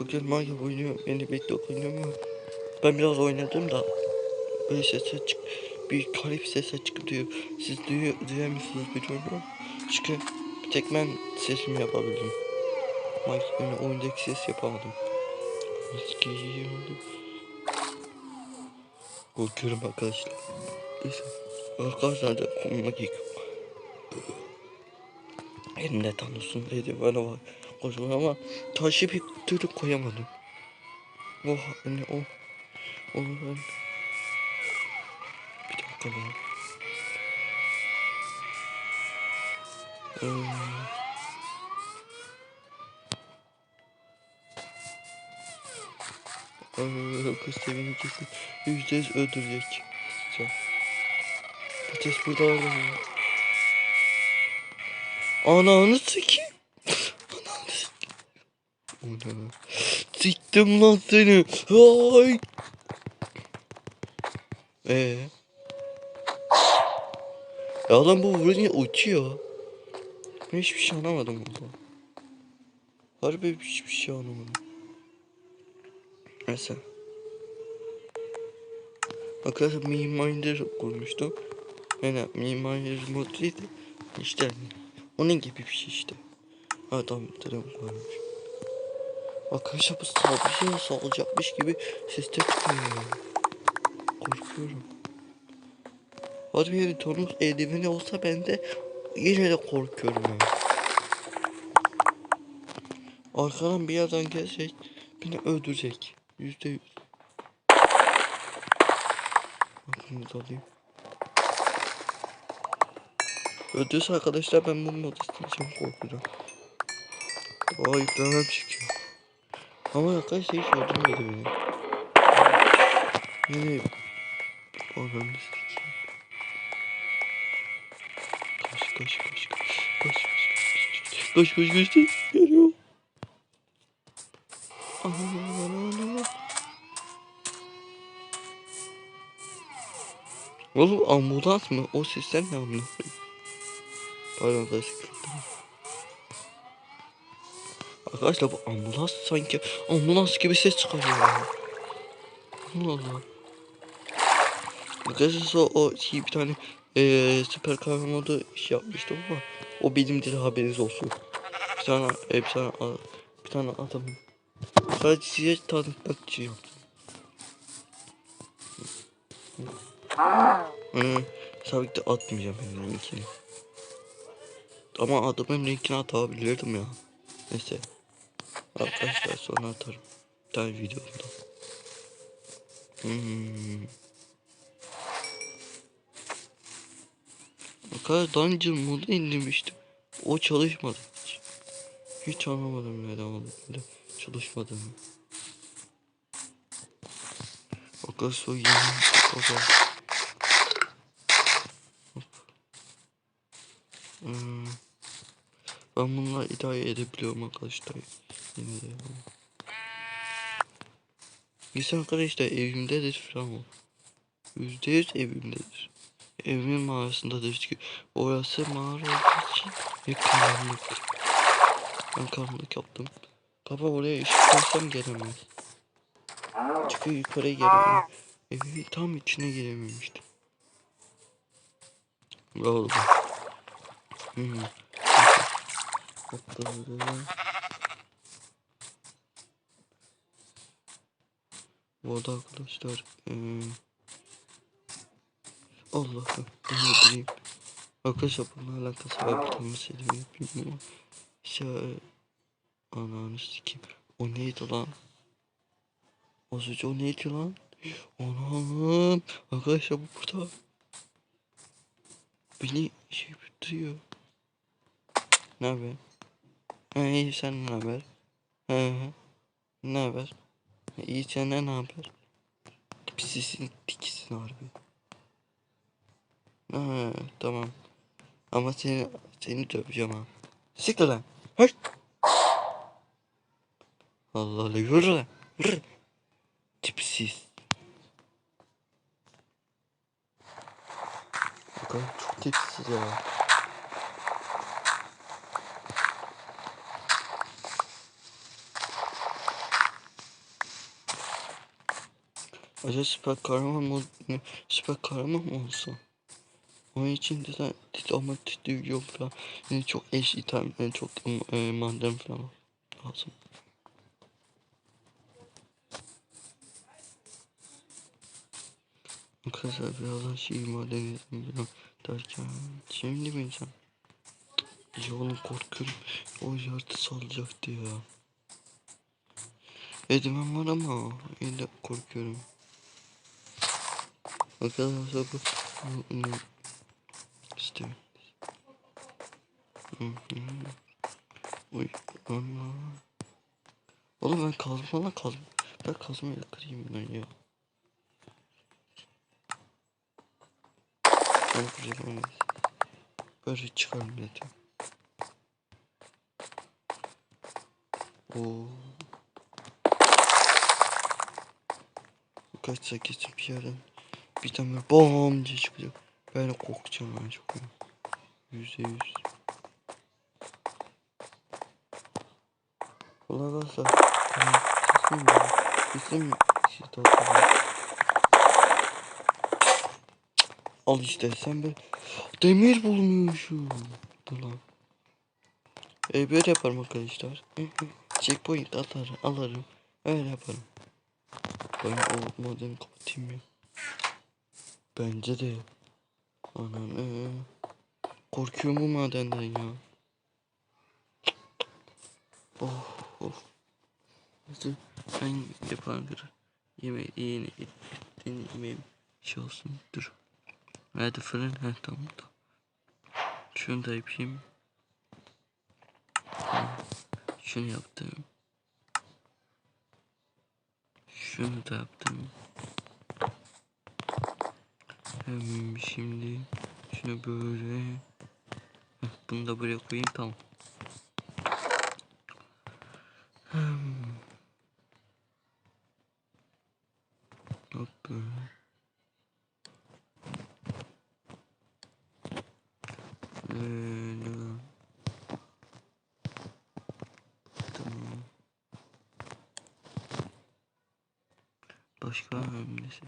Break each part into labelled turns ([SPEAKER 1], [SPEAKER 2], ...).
[SPEAKER 1] Bugün Mario oynuyor. Beni bekle oynuyor mu? Ben biraz oynadım da böyle sese çık bir garip sese çıkıp diyor. Siz duyuyor, duyuyor musunuz bilmiyorum. Çünkü bir tek ben sesimi yapabildim. Mario yani oyundaki ses yapamadım. Sikiyim. Korkuyorum arkadaşlar. Neyse. Arkadaşlar da yıkıyorum. Elimde tanrısın dedi bana var. Kocaman ama taşı bir türlü koyamadım. Oh anne o. O ben. Bir dakika lan. Ee, Ee, kız sevini kesin yüzde yüz öldürecek. Sıcak. Patates burada var. Ananı. Ananı lan? Siktim lan seni. Ay. Ee. Ya adam bu vurunca uçuyor. Ben hiçbir şey anlamadım burada. Harbi hiçbir şey anlamadım. Neyse. Arkadaşlar Me Minder kurmuştum. Yani Me Minder mod değil de işte onun gibi bir şey işte. Adam telefon koymuş. Arkadaşlar bu saldırıya salacakmış gibi ses çıkıyor. Korkuyorum. Hadi bir tonus eldiveni olsa ben de yine de korkuyorum yani. Arkadan bir yerden gelecek beni öldürecek. Yüzde yüz. Da alayım. Öldürse arkadaşlar ben bunun odasını için korkuyorum. Aa yüklemem çıkıyor. Ama arkadaşlar hiç öldürmedi beni. Yine Ananı sikeyim. Koş koş koş koş. Koş koş koş. Koş koş koş. koş. Geliyor. Aman aman aman. Oğlum ambulans mı? O sesler ne amına? Pardon arkadaşlar. Arkadaşlar bu ambulans sanki ambulans gibi ses çıkarıyor. Allah Allah. Arkadaşlar o, şey bir tane eee süper kahraman modu şey yapmıştım ama o benim değil haberiniz olsun. Bir tane e, bir tane bir tane adamım. Sadece size tanıtmak için yaptım. Tabii ki de atmayacağım ben linkini. Ama adamın linkini atabilirdim ya. Neyse. Arkadaşlar sonra atarım. Tane videomda. Hmm. Arkadaşlar Dungeon modu indirmiştim. O çalışmadı hiç. Hiç anlamadım neden olduğunu. Çalışmadığını. Arkadaşlar o yeni baba. Hmm. Ben bununla idare edebiliyorum arkadaşlar. Yine de. Biz arkadaşlar evimdedir falan o. Yüzde yüz evimdedir. Evimin mağarasındadır çünkü orası mağara olduğu için ve karanlık. Ben karanlık yaptım. Baba oraya ışık koysam gelemez. Çünkü yukarıya gelemem. Evimin tam içine girememiştim. Oldu. Hmm. Atladım. Bu arada arkadaşlar eee Allah'ım ben öldüreyim. Arkadaşlar bununla alakası var bir tane şey demeyi bilmiyorum. Şey ananı sikeyim. O neydi lan? Az önce o neydi lan? Anam. Arkadaşlar bu burada. Beni şey tutuyor. Ne haber? Ha iyi sen ne haber? Ne haber? İyi senden ne haber? Pisisin tikisin harbi. Ha, tamam. Ama seni seni döveceğim ha. Siktir lan. Hırt. Allah Allah yürü lan. Yürü. Tipsiz. Bakalım çok tipsiz ya. Acaba süper kahraman mı? Süper kahraman mı olsa? Onun için de sen ama yok falan. Yani çok eş item, yani çok e, maden falan lazım. Arkadaşlar birazdan şey maden edelim derken şimdi mi insan? Ya oğlum korkuyorum. O yaratığı sallayacaktı ya. Edemem var ama yine korkuyorum. Arkadaşlar bu bu- hı. Uy Allah. Oğlum ben kazma lan kazma. Ben kazmayla kırayım ben ya. Ben kırayım onu. Böyle çıkarım dedim. Oo. Kaçsa kesin bir yerden bir tane böyle bom diye çıkacak. Ben de korkacağım ben çok. Yüzde yüz. Ulan arkadaşlar. Kesin mi? Kesin mi? Şey tatlı. Al işte sen be. Demir bulmuşum. Dur lan. E böyle yaparım arkadaşlar. Checkpoint atar, alırım. Öyle yaparım. Ben o modemi kapatayım ya. Bence de. Ananı. Korkuyorum bu madenden ya. Oh oh. Nasıl ben yaparım. Yemeği yeni ettiğin yemeğim şey olsun. Dur. Nerede fırın? Heh tamam tamam. Şunu da yapayım. Şunu yaptım. Şunu da yaptım. Şimdi şunu böyle bunu da buraya koyayım tamam. Hop. Böyle. Tamam. Başka hamlesi.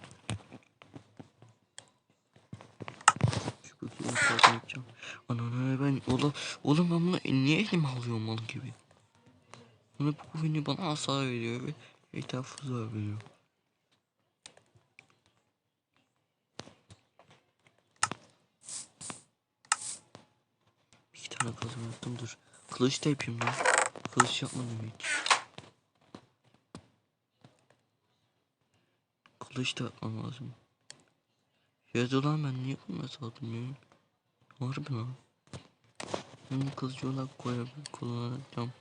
[SPEAKER 1] Kalkan yapacağım. Ananı ben oğlum oğlum ben bunu niye elime alıyorum mal gibi. Bunu bu oyunu bana hasar veriyor ve etrafı zarar veriyor. İki tane kazma yaptım dur. Kılıç da yapayım lan. Kılıç yapmadım hiç. Kılıç da yapmam lazım. Ya lan ben niye bunu saldım ya? Harbi lan. Ben kılıcı olarak koyabilir kullanacağım.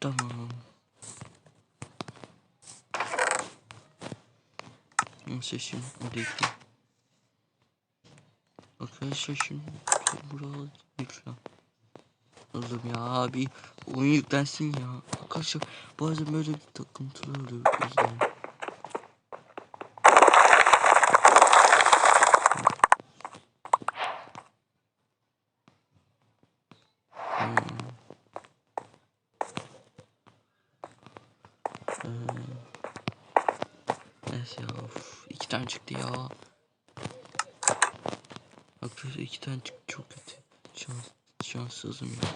[SPEAKER 1] Tamam. Hadi gidelim. Arkadaşlar şimdi burada yüklen. Oğlum ya bir oyun yüklensin ya. Arkadaşlar bazen böyle bir takıntılar oluyor. Çıktı ya. Arkadaşlar iki tane çıktı çok kötü. Şans, şanssızım ya.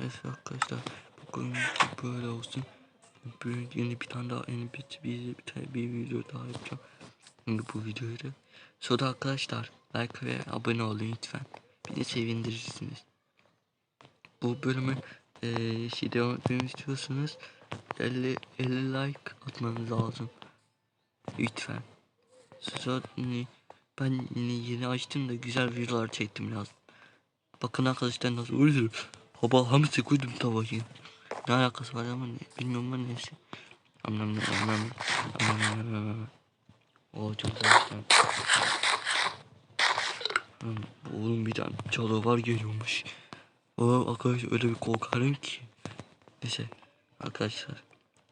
[SPEAKER 1] Neyse arkadaşlar bugünkü böyle olsun. Bir, yeni bir tane daha yeni bir, bir, bir, tane bir video daha yapacağım. Şimdi bu videoyu da. Sonra arkadaşlar like ve abone olun lütfen. Beni sevindirirsiniz. Bu bölümü eee şey devam etmemi istiyorsanız 50, 50 like atmanız lazım. Lütfen. Sonra ben yeni açtım da güzel videolar çektim lazım. Bakın arkadaşlar nasıl uyuyor. Hava hamsi koydum tavayı. Ne alakası var ama ne, bilmiyorum ama neyse. Anlam anlam anlam anlam. O çok güzel. Oğlum bir tane canavar geliyormuş. Oğlum arkadaş öyle bir korkarım ki. Neyse arkadaşlar.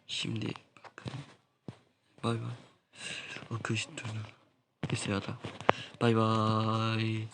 [SPEAKER 1] Şimdi bakın. Bay bay. Arkadaş dönün. Neyse ya da. Bay bay.